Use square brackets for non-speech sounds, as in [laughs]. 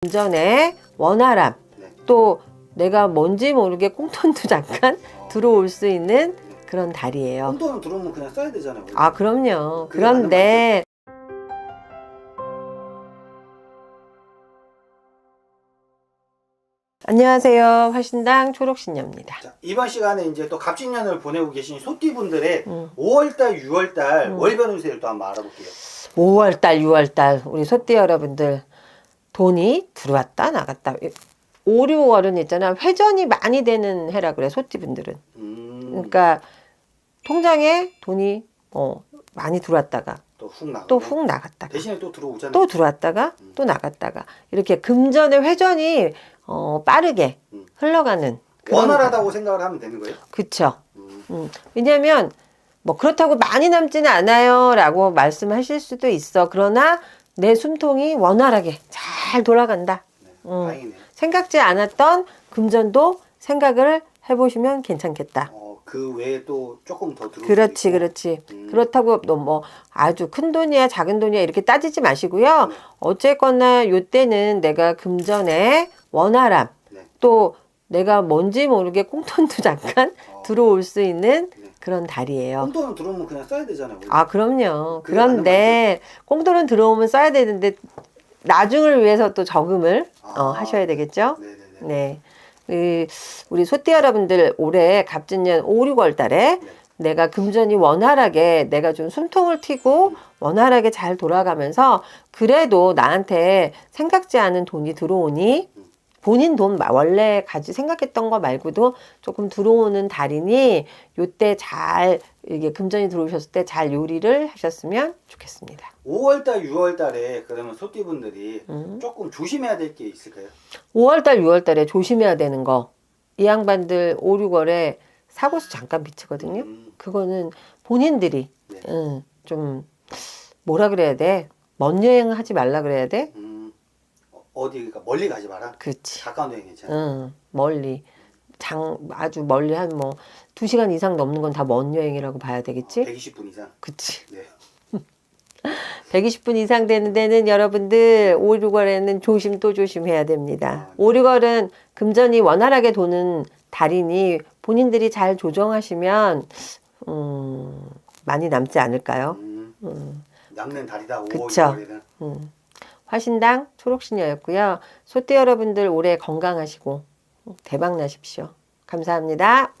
금전에 원활함 네. 또 내가 뭔지 모르게 꽁돈도 [laughs] 잠깐 들어올 수 있는 그런 달이에요. 혼돈은 들어오면 그냥 써야 되잖아요. 원래. 아 그럼요. 그게 맞는 그런데 안녕하세요. 화신당 초록신녀입니다. 자, 이번 시간에 이제 또 갑진년을 보내고 계신 소띠분들의 음. 5월달, 6월달 음. 월별 운세를 또 한번 알아볼게요. 5월달, 6월달 우리 소띠 여러분들 돈이 들어왔다 나갔다. 5, 6월은 있잖아 회전이 많이 되는 해라 그래 소띠분들은. 음, 그러니까 통장에 돈이 어, 많이 들어왔다가 또훅. 또훅 나갔다가 대신에 또 들어오잖아요. 또 들어왔다가 음. 또 나갔다가 이렇게 금전의 회전이 어, 빠르게 음. 흘러가는 원활하다고 생각을 하면 되는 거예요. 그쵸. 음, 음, 왜냐하면 뭐 그렇다고 많이 남지는 않아요라고 말씀하실 수도 있어. 그러나 내 숨통이 원활하게 잘 돌아간다. 네, 음. 다행이네. 생각지 않았던 금전도 생각을 해보시면 괜찮겠다. 어, 그 외에 또 조금 더 들어올 그렇지. 그렇지. 음. 그렇다고 너 뭐 아주 큰 돈이야, 작은 돈이야 이렇게 따지지 마시고요. 네. 어쨌거나 요때는 내가 금전에 원활함 네. 또 내가 뭔지 모르게 꽁돈도 [laughs] 잠깐 어, 들어올 수 있는 네. 그런 달이에요. 혼돈은 들어오면 그냥 써야 되잖아요. 원래. 아, 그럼요. 그게 그런데 꽁돈은 들어오면 써야 되는데 나중을 위해서 또 저금을 어, 아. 하셔야 되겠죠? 네네네. 네. 그 우리 소띠 여러분들 올해 갑진년 5, 6월 달에 네. 내가 금전이 원활하게 내가 좀 숨통을 튀고 원활하게 잘 돌아가면서 그래도 나한테 생각지 않은 돈이 들어오니 본인 돈 마- 원래 가지 생각했던 거 말고도 조금 들어오는 달이니 요때 잘 이게 금전이 들어오셨을 때 잘 요리를 하셨으면 좋겠습니다. 5월달, 6월달에 그러면 소띠분들이 음. 조금 조심해야 될 게 있을까요? 5월달, 6월달에 조심해야 되는 거. 이 양반들 5, 6월에 사고수 잠깐 비치거든요. 음, 그거는 본인들이 네. 음, 좀 뭐라 그래야 돼? 먼 여행 하지 말라 그래야 돼? 음, 어, 어디 그러니까 멀리 가지 마라. 그렇지. 가까운 여행 괜찮아. 응, 멀리. 장 아주 멀리 한 뭐 두 시간 이상 넘는 건 다 먼 여행이라고 봐야 되겠지? 120분 이상. 그치. 네. [laughs] 120분 이상 되는 데는 여러분들 5, 6월에는 조심 또 조심해야 됩니다. 아, 네. 5, 6월은 금전이 원활하게 도는 달이니 본인들이 잘 조정하시면 음, 많이 남지 않을까요? 음, 음. 남는 달이다. 5월, 그쵸. 6월에는. 음. 화신당 초록신녀였고요. 소띠 여러분들 올해 건강하시고 대박 나십시오. 감사합니다.